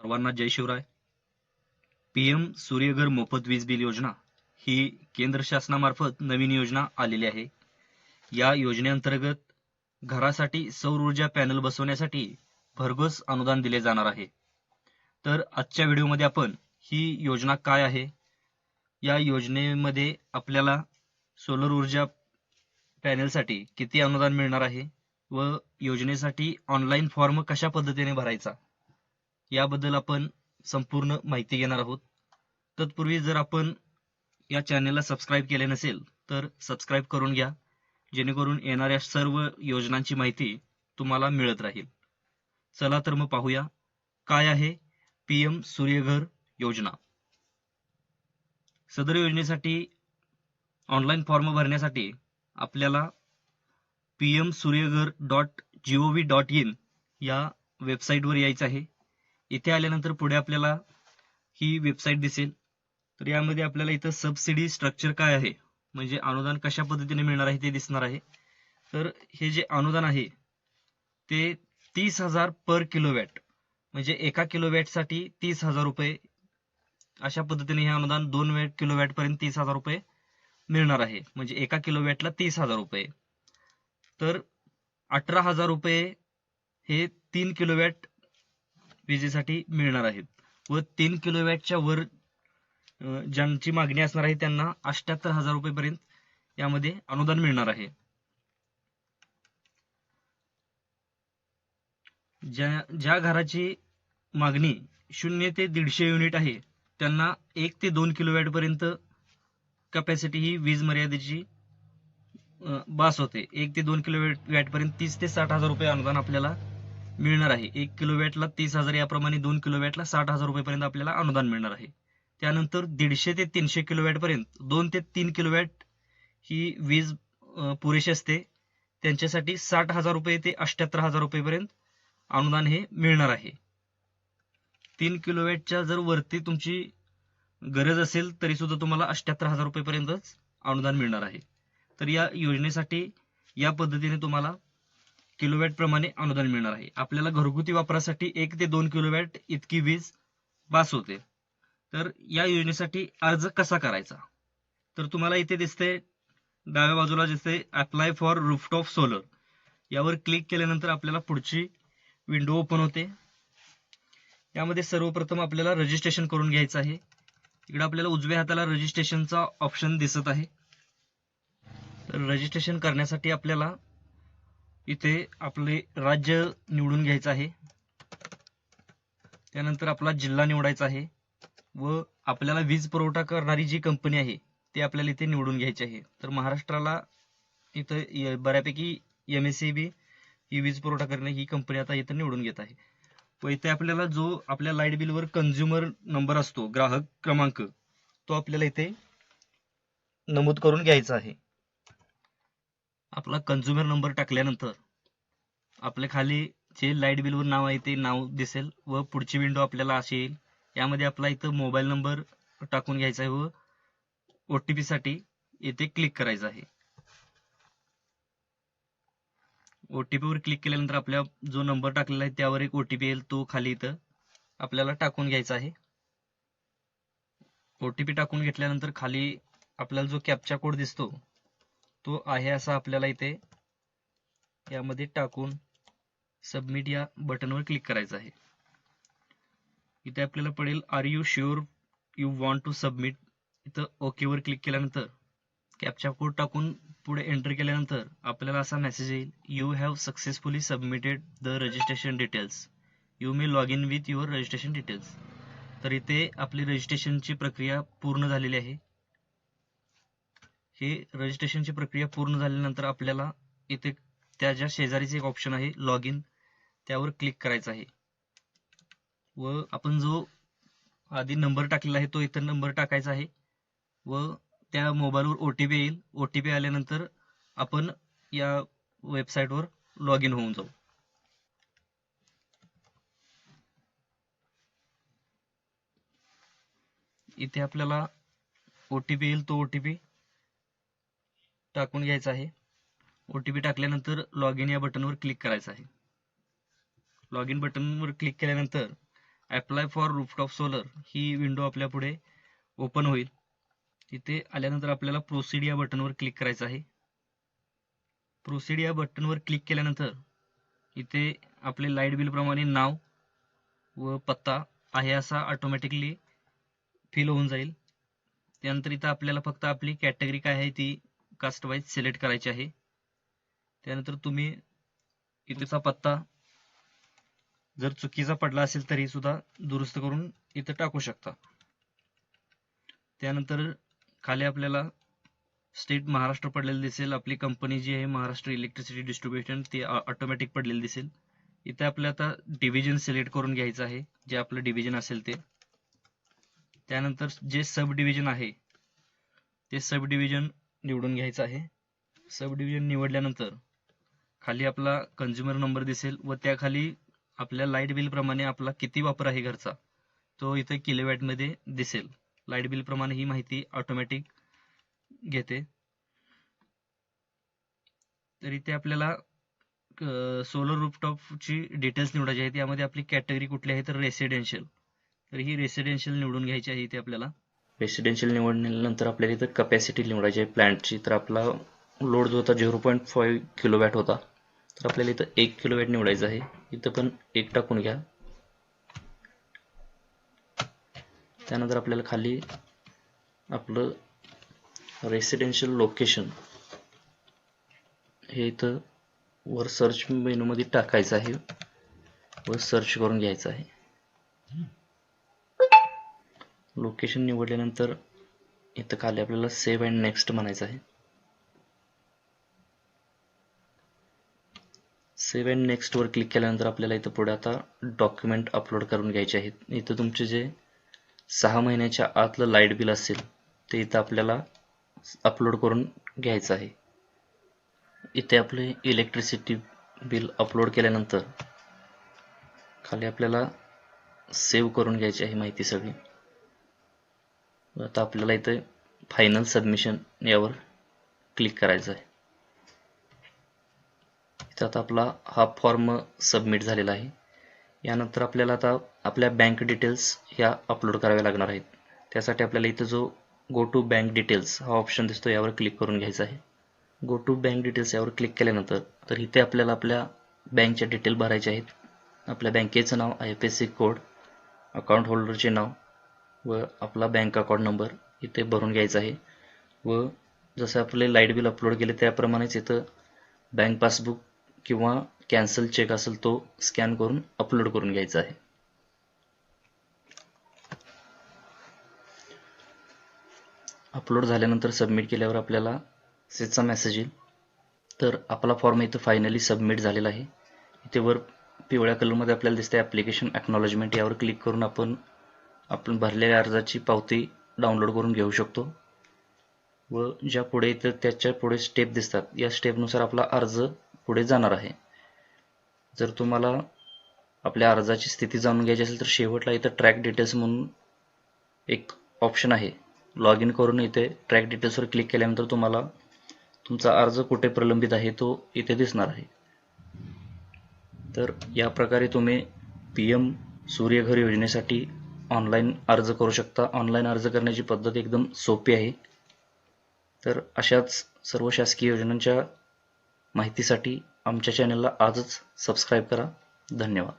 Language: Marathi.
सर्वांना जय शिवराय. पीएम सूर्यघर मोफत वीज बिल योजना ही केंद्र शासनामार्फत नवीन योजना आलेली आहे. या योजनेअंतर्गत घरासाठी सौर ऊर्जा पॅनल बसवण्यासाठी भरघोस अनुदान दिले जाणार आहे. तर आजच्या व्हिडिओमध्ये आपण ही योजना काय आहे? या योजनेमध्ये आपल्याला सोलर ऊर्जा पॅनलसाठी किती अनुदान मिळणार आहे? व योजनेसाठी ऑनलाईन फॉर्म कशा पद्धतीने भरायचा? याबद्दल आपण संपूर्ण माहिती घेणार आहोत. तत्पूर्वी जर आपण या चॅनेलला सबस्क्राईब केले नसेल तर सबस्क्राईब करून घ्या. जेणेकरून येणाऱ्या सर्व योजनांची माहिती तुम्हाला मिळत राहील. चला तर मग पाहूया काय आहे पीएम सूर्यघर योजना? सदर योजनेसाठी ऑनलाईन फॉर्म भरण्यासाठी आपल्याला पीएम सूर्यघर डॉट जी ओवी डॉट इन या वेबसाईटवर यायचं आहे. इथे आल्यानंतर पुढे आपल्याला ही वेबसाईट दिसेल. तर यामध्ये आपल्याला इथं सबसिडी स्ट्रक्चर काय आहे? म्हणजे अनुदान कशा पद्धतीने मिळणार आहे ते दिसणार आहे. तर हे जे अनुदान आहे ते तीस हजार पर किलोवॅट म्हणजे एका किलोवॅटसाठी तीस हजार रुपये. अशा पद्धतीने हे अनुदान दोन वॅट किलोवॅट पर्यंत तीस हजार रुपये मिळणार आहे. म्हणजे एका किलोवॅटला तीस हजार रुपये. तर अठरा हजार रुपये हे तीन किलोवॅट विजेसाठी मिळणार आहेत. व तीन किलोवॅटच्या वर ज्यांची मागणी असणार आहे त्यांना अष्ट्याहत्तर हजार रुपयेपर्यंत यामध्ये अनुदान मिळणार आहे. ज्या ज्या घराची मागणी शून्य ते दीडशे युनिट आहे त्यांना एक ते दोन किलोवॅट पर्यंत कॅपॅसिटी ही वीज मर्यादेची बास होते. एक ते दोन किलोवॅट पर्यंत तीस ते साठ हजार रुपये अनुदान आपल्याला मिळणार आहे. एक किलोवॅटला तीस हजार याप्रमाणे दोन किलोवॅटला साठ हजार रुपयेपर्यंत आपल्याला अनुदान मिळणार आहे. त्यानंतर दीडशे ते तीनशे किलोवॅट पर्यंत दोन ते तीन किलोवॅट ही वीज पुरेशी असते. त्यांच्यासाठी साठ हजार रुपये ते अठ्याहत्तर हजार रुपयेपर्यंत अनुदान हे मिळणार आहे. तीन किलोवॅटच्या जर वरती तुमची गरज असेल तरी सुद्धा तुम्हाला अठ्याहत्तर हजार रुपयेपर्यंतच अनुदान मिळणार आहे. तर या योजनेसाठी या पद्धतीने तुम्हाला किलोवॅट प्रमाणे अनुदान मिळणार आहे. आपल्याला घरगुती वापरासाठी एक ते दोन किलोवॅट इतकी वीज बास होते. तर या योजनेसाठी अर्ज कसा करायचा? तर तुम्हाला इथे दिसते डाव्या बाजूला दिसते अप्लाय फॉर रूफटॉप सोलर यावर क्लिक केल्यानंतर आपल्याला पुढची विंडो ओपन होते. यामध्ये सर्वप्रथम आपल्याला रजिस्ट्रेशन करून घ्यायचं आहे. इकडे आपल्याला उजव्या हाताला रजिस्ट्रेशनचा ऑप्शन दिसत आहे. तर रजिस्ट्रेशन करण्यासाठी आपल्याला इथे आपले राज्य निवडून घ्यायचं आहे. त्यानंतर आपला जिल्हा निवडायचा आहे. व आपल्याला वीज पुरवठा करणारी जी कंपनी आहे ती आपल्याला इथे निवडून घ्यायची आहे. तर महाराष्ट्राला इथं बऱ्यापैकी एम एस सी बी ही वीज पुरवठा करणे ही कंपनी आता इथं निवडून घेत आहे. व इथे आपल्याला जो आपल्या लाइट बिलवर कन्झ्युमर नंबर असतो ग्राहक क्रमांक तो आपल्याला इथे नमूद करून घ्यायचा आहे. आपला कन्झ्युमर नंबर टाकल्यानंतर आपल्या खाली जे लाइट बिलवर नाव आहे ते नाव दिसेल व पुढची विंडो आपल्याला अशी येईल. यामध्ये आपला इथं मोबाईल नंबर टाकून घ्यायचा आहे व ओ टी पी साठी इथे क्लिक करायचं आहे. ओटीपी वर क्लिक केल्यानंतर आपल्या जो नंबर टाकलेला आहे त्यावर एक ओटीपी येईल तो खाली इथं आपल्याला टाकून घ्यायचा आहे. ओटीपी टाकून घेतल्यानंतर खाली आपल्याला जो कॅपचा कोड दिसतो तो आहे असा आपल्याला इथे यामध्ये टाकून सबमिट या बटनवर क्लिक करायचं आहे. इथे आपल्याला पडेल are you sure you want to submit इथं ओके वर क्लिक केल्यानंतर कॅप्चा कोड टाकून पुढे एंटर केल्यानंतर आपल्याला असा मेसेज येईल you have successfully submitted the registration details you may log in with your registration details तर इथे आपली रजिस्ट्रेशनची प्रक्रिया पूर्ण झालेली आहे. हे रजिस्ट्रेशनची प्रक्रिया पूर्ण झाल्यानंतर आपल्याला इथे त्याच्या शेजारीच एक ऑप्शन आहे लॉग इन त्यावर क्लिक करायचं आहे. व आपण जो आधी नंबर टाकलेला आहे तो इथं नंबर टाकायचा आहे. व त्या मोबाईलवर ओ टी पी येईल. ओ टी पी आल्यानंतर आपण या वेबसाईटवर लॉग इन होऊन जाऊ. इथे आपल्याला ओ टी पी येईल तो ओ टी पी टाकून घ्यायचा आहे. ओ टी पी टाकल्यानंतर लॉग इन या बटनवर क्लिक करायचं आहे. लॉग इन बटनवर क्लिक केल्यानंतर अप्लाय फॉर रूफटॉप सोलर ही विंडो आपल्या पुढे ओपन होईल. तिथे आल्यानंतर आपल्याला प्रोसिड या बटनवर क्लिक करायचं आहे. प्रोसिड या बटनवर क्लिक केल्यानंतर इथे आपले लाइट बिलप्रमाणे नाव व पत्ता आहे असा ऑटोमॅटिकली फिल होऊन जाईल. त्यानंतर इथं आपल्याला फक्त आपली कॅटेगरी काय आहे ती कास्ट वाईज सिलेक्ट करायची आहे. त्यानंतर तुम्ही इथेचा पत्ता जर चुकीचा पडला असेल तरी सुद्धा दुरुस्त करून इथं टाकू शकता. त्यानंतर खाली आपल्याला स्टेट महाराष्ट्र पडलेलं दिसेल. आपली कंपनी जी आहे महाराष्ट्र इलेक्ट्रिसिटी डिस्ट्रीब्युशन ती ऑटोमॅटिक पडलेली दिसेल. इथे आपल्या आता डिव्हिजन सिलेक्ट करून घ्यायचं आहे. जे आपलं डिव्हिजन असेल ते. त्यानंतर जे सब डिव्हिजन आहे ते सब डिव्हिजन निवडून घ्यायचं आहे. सब डिव्हिजन निवडल्यानंतर खाली आपला कन्झ्युमर नंबर दिसेल व त्याखाली आपल्या लाइट बिल प्रमाणे आपला किती वापर आहे घरचा तो इथे किलोवॅटमध्ये दिसेल. लाइट बिल प्रमाणे ही माहिती ऑटोमॅटिक घेते. तर इथे आपल्याला सोलर रूपटॉपची डिटेल्स निवडायची आहेत त्यामध्ये आपली कॅटेगरी कुठली आहे? तर रेसिडेन्शियल तर ही रेसिडेन्शियल निवडून घ्यायची आहे इथे आपल्याला. रेसिडेन्शियल निवडल्यानंतर आपल्याला इथं कपॅसिटी निवडायची आहे. प्लॅन्टची तर आपला लोड जो होता झिरो पॉईंट फाईव्ह किलोवॅट होता. तर आपल्याला इथं एक किलोवॅट निवडायचं आहे. इथं पण एक टाकून घ्या. त्यानंतर आपल्याला खाली आपलं रेसिडेन्शियल लोकेशन हे इथं वर सर्च मेनूमध्ये टाकायचं आहे. व सर्च करून घ्यायचं आहे. लोकेशन निवडल्यानंतर इथं खाली आपल्याला सेव्ह अँड नेक्स्ट म्हणायचं आहे. सेव्ह अँड नेक्स्टवर क्लिक केल्यानंतर आपल्याला इथं पुढे आता डॉक्युमेंट अपलोड करून घ्यायचे आहेत. इथं तुमचे जे सहा महिन्याच्या आतलं लाइट बिल असेल ते इथं आपल्याला अपलोड करून घ्यायचं आहे. इथे आपले इलेक्ट्रिसिटी बिल अपलोड केल्यानंतर खाली आपल्याला सेव्ह करून घ्यायची आहे माहिती सगळी. आता आपल्याला इथे फायनल सबमिशन यावर क्लिक करायचं आहे. इथं आता आपला हा फॉर्म सबमिट झालेला आहे. यानंतर आपल्याला आता आपल्या बँक डिटेल्स ह्या अपलोड कराव्या लागणार आहेत. त्यासाठी आपल्याला इथं जो गो टू बँक डिटेल्स हा ऑप्शन दिसतो यावर क्लिक करून घ्यायचा आहे. गो टू बँक डिटेल्स यावर क्लिक केल्यानंतर तर इथे आपल्याला आपल्या बँकच्या डिटेल भरायचे आहेत. आपल्या बँकेचं नाव I F S C code account होल्डरचे नाव व आपला बँक अकाउंट नंबर इथे भरून घ्यायचा आहे. व जसं आपले लाइट बिल अपलोड केले त्याप्रमाणेच इथं बँक पासबुक किंवा कॅन्सल चेक असेल तो स्कॅन करून अपलोड करून घ्यायचा आहे. अपलोड झाल्यानंतर सबमिट केल्यावर आपल्याला सेचा मेसेज येईल. तर आपला फॉर्म इथं फायनली सबमिट झालेला आहे. इथे वर पिवळ्या कलरमध्ये आपल्याला दिसते ॲप्लिकेशन ॲक्नॉलॉजमेंट यावर क्लिक करून आपण आपण भरलेल्या अर्जाची पावती डाउनलोड करून घेऊ शकतो. व ज्या पुढे इथं त्याच्या पुढे स्टेप दिसतात. या स्टेपनुसार आपला अर्ज पुढे जाणार आहे. जर तुम्हाला आपल्या अर्जाची स्थिती जाणून घ्यायची असेल तर शेवटला इथं ट्रॅक डिटेल्स म्हणून एक ऑप्शन आहे. लॉग इन करून इथे ट्रॅक डिटेल्सवर क्लिक केल्यानंतर तुम्हाला तुमचा अर्ज कुठे प्रलंबित आहे तो इथे दिसणार आहे. तर या प्रकारे तुम्ही पी एम सूर्यघर योजनेसाठी ऑनलाईन अर्ज करू शकता. ऑनलाईन अर्ज करण्याची पद्धत एकदम सोपी आहे. तर अशाच सर्व शासकीय योजनांच्या माहितीसाठी आमच्या चॅनलला आजच सबस्क्राईब करा. धन्यवाद.